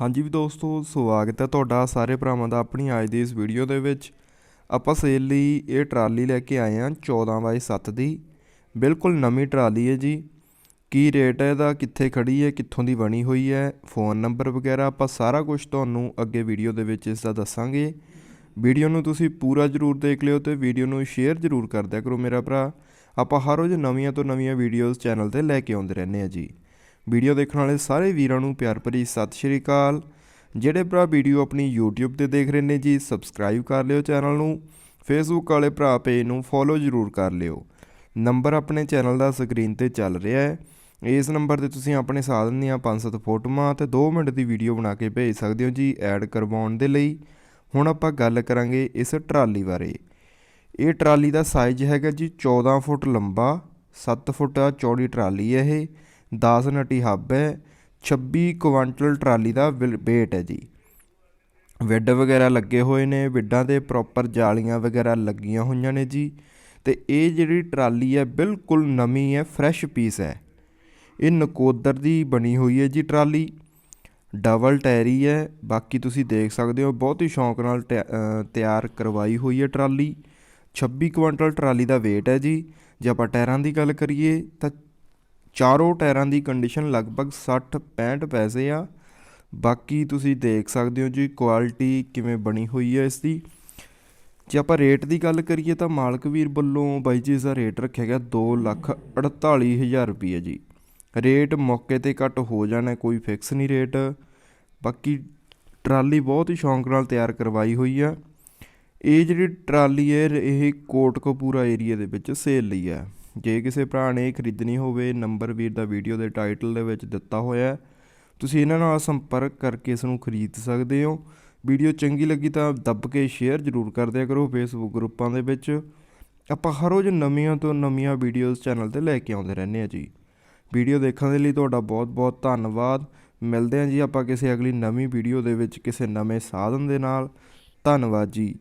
ਹਾਂਜੀ ਵੀ ਦੋਸਤੋ, ਸਵਾਗਤ ਹੈ ਤੁਹਾਡਾ ਸਾਰੇ ਭਰਾਵਾਂ ਦਾ ਆਪਣੀ ਅੱਜ ਦੀ ਇਸ ਵੀਡੀਓ ਦੇ ਵਿੱਚ। ਆਪਾਂ ਸੇਲ ਲਈ ਇਹ ਟਰਾਲੀ ਲੈ ਕੇ ਆਏ ਹਾਂ 14 ਬਾਈ 7 ਦੀ। ਬਿਲਕੁਲ ਨਵੀਂ ਟਰਾਲੀ ਹੈ ਜੀ। ਕੀ ਰੇਟ ਹੈ ਇਹਦਾ, ਕਿੱਥੇ ਖੜੀ ਹੈ, ਕਿੱਥੋਂ ਦੀ ਬਣੀ ਹੋਈ ਹੈ, ਫੋਨ ਨੰਬਰ ਵਗੈਰਾ ਆਪਾਂ ਸਾਰਾ ਕੁਝ ਤੁਹਾਨੂੰ ਅੱਗੇ ਵੀਡੀਓ ਦੇ ਵਿੱਚ ਇਸ ਦਾ ਦੱਸਾਂਗੇ। ਵੀਡੀਓ ਨੂੰ ਤੁਸੀਂ ਪੂਰਾ ਜ਼ਰੂਰ ਦੇਖ ਲਿਓ ਤੇ ਵੀਡੀਓ ਨੂੰ ਸ਼ੇਅਰ ਜ਼ਰੂਰ ਕਰ ਦਿਆ ਕਰੋ ਮੇਰਾ ਭਰਾ। ਆਪਾਂ ਹਰ ਰੋਜ਼ ਨਵੀਆਂ ਤੋਂ ਨਵੀਆਂ ਵੀਡੀਓਜ਼ ਚੈਨਲ ਤੇ ਲੈ ਕੇ ਆਉਂਦੇ ਰਹਿੰਦੇ ਆ ਜੀ। ਵੀਡੀਓ ਦੇਖਣ ਵਾਲੇ ਸਾਰੇ ਵੀਰਾਂ ਨੂੰ ਪਿਆਰ ਭਰੀ ਸਤਿ ਸ਼੍ਰੀ ਅਕਾਲ। ਜਿਹੜੇ ਭਰਾ ਵੀਡੀਓ ਆਪਣੀ YouTube ਤੇ ਦੇਖ ਰਹੇ ਨੇ ਜੀ ਸਬਸਕ੍ਰਾਈਬ ਕਰ ਲਿਓ ਚੈਨਲ ਨੂੰ, Facebook ਵਾਲੇ ਭਰਾ ਪੇਜ ਨੂੰ ਫੋਲੋ ਜ਼ਰੂਰ ਕਰ ਲਿਓ। ਨੰਬਰ ਆਪਣੇ ਚੈਨਲ ਦਾ ਸਕਰੀਨ ਤੇ ਚੱਲ ਰਿਹਾ ਹੈ। ਇਸ ਨੰਬਰ ਤੇ ਤੁਸੀਂ ਆਪਣੇ ਸਾਧਨ ਦੀਆਂ 5-7 ਫੋਟੋਆਂ ਤੇ 2 ਮਿੰਟ ਦੀ ਵੀਡੀਓ ਬਣਾ ਕੇ ਭੇਜ ਸਕਦੇ ਹੋ ਜੀ ਐਡ ਕਰਵਾਉਣ ਦੇ ਲਈ। ਹੁਣ ਆਪਾਂ ਗੱਲ ਕਰਾਂਗੇ ਇਸ ਟਰਾਲੀ ਬਾਰੇ। ਇਹ ਟਰਾਲੀ ਦਾ ਸਾਈਜ਼ ਹੈਗਾ ਜੀ 14 ਫੁੱਟ ਲੰਬਾ 7 ਫੁੱਟ ਚੌੜੀ ਟਰਾਲੀ ਹੈ ਇਹ। 10 ਨਟੀ ਹੱਬ ਹੈ 26 ਕੁਆਂਟਲ ਟਰਾਲੀ ਦਾ ਵੇਟ ਹੈ ਜੀ। ਵਿੱਡ ਵਗੈਰਾ ਲੱਗੇ ਹੋਏ ਨੇ, ਵਿੱਡਾਂ ਦੇ ਪ੍ਰੋਪਰ ਜਾਲੀਆਂ ਵਗੈਰਾ ਲੱਗੀਆਂ ਹੋਈਆਂ ਨੇ ਜੀ। ਤੇ ਇਹ ਜਿਹੜੀ ਟਰਾਲੀ ਹੈ, ਬਿਲਕੁਲ ਨਵੀਂ ਹੈ ਫਰੈਸ਼ ਪੀਸ ਹੈ। ਇਹ ਨਕੋਦਰ ਦੀ ਬਣੀ ਹੋਈ ਹੈ ਜੀ ਟਰਾਲੀ। ਡਬਲ ਟਾਇਰੀ ਹੈ ਬਾਕੀ ਤੁਸੀਂ ਦੇਖ ਸਕਦੇ ਹੋ, ਬਹੁਤ ਹੀ ਸ਼ੌਂਕ ਨਾਲ ਟਿਆ- ਤਿਆਰ ਕਰਵਾਈ ਹੋਈ ਹੈ ਟਰਾਲੀ। 26 ਕੁਇੰਟਲ ਟਰਾਲੀ ਦਾ weight ਹੈ ਜੀ। ਜੇ ਆਪਾਂ ਟਾਇਰਾਂ ਦੀ ਗੱਲ ਕਰੀਏ, ਤਾਂ ਚਾਰੋਂ ਟਾਇਰਾਂ ਦੀ ਕੰਡੀਸ਼ਨ ਲਗਭਗ 60 65 ਪੈਸੇ ਆ। ਬਾਕੀ ਤੁਸੀਂ ਦੇਖ ਸਕਦੇ ਹੋ ਜੀ ਕੁਆਲਿਟੀ ਕਿਵੇਂ ਬਣੀ ਹੋਈ ਹੈ ਇਸ ਦੀ ਜੇ ਆਪਾਂ ਰੇਟ ਦੀ ਗੱਲ ਕਰੀਏ ਤਾਂ ਮਾਲਕ ਵੀਰ ਵੱਲੋਂ ਬਾਈ ਜੀ ਇਸ ਦਾ ਰੇਟ ਰੱਖਿਆ ਗਿਆ 2 ਲੱਖ 48000 ਰੁਪਏ ਜੀ। ਰੇਟ ਮੌਕੇ ਤੇ ਘੱਟ ਹੋ ਜਾਣਾ, ਕੋਈ ਫਿਕਸ ਨਹੀਂ ਰੇਟ ਬਾਕੀ ਟਰਾਲੀ ਬਹੁਤ ਹੀ ਸ਼ੌਂਕ ਨਾਲ ਤਿਆਰ ਕਰਵਾਈ ਹੋਈ ਆ। ਇਹ ਜਿਹੜੀ ਟਰਾਲੀ ਹੈ, ਇਹ ਕੋਟਕਪੂਰਾ ਏਰੀਆ ਦੇ ਵਿੱਚ ਸੇਲ ਲਈ ਹੈ। ਜੇ ਕਿਸੇ ਭਰਾ ਨੇ ਖਰੀਦਣੀ ਹੋਵੇ, ਨੰਬਰ ਵੀਰ ਦਾ ਵੀਡੀਓ ਦੇ ਟਾਈਟਲ ਦੇ ਵਿੱਚ ਦਿੱਤਾ ਹੋਇਆ ਹੈ। ਤੁਸੀਂ ਇਹਨਾਂ ਨਾਲ ਸੰਪਰਕ ਕਰਕੇ ਇਸ ਨੂੰ ਖਰੀਦ ਸਕਦੇ ਹੋ। ਵੀਡੀਓ ਚੰਗੀ ਲੱਗੀ ਤਾਂ ਦੱਬ ਕੇ ਸ਼ੇਅਰ ਜ਼ਰੂਰ ਕਰ ਦਿਆ ਕਰੋ ਫੇਸਬੁੱਕ ਗਰੁੱਪਾਂ ਦੇ ਵਿੱਚ। ਆਪਾਂ ਹਰ ਰੋਜ਼ ਨਵੀਆਂ ਤੋਂ ਨਵੀਆਂ ਵੀਡੀਓਜ਼ ਚੈਨਲ ਤੇ ਲੈ ਕੇ ਆਉਂਦੇ ਰਹਿੰਦੇ ਆ ਜੀ। ਵੀਡੀਓ ਦੇਖਣ ਦੇ ਲਈ ਤੁਹਾਡਾ ਬਹੁਤ ਬਹੁਤ ਧੰਨਵਾਦ। ਮਿਲਦੇ ਹਾਂ ਜੀ ਆਪਾਂ ਕਿਸੇ ਅਗਲੀ ਨਵੀਂ ਵੀਡੀਓ ਦੇ ਵਿੱਚ ਕਿਸੇ ਨਵੇਂ ਸਾਧਨ ਦੇ ਨਾਲ। ਧੰਨਵਾਦ ਜੀ।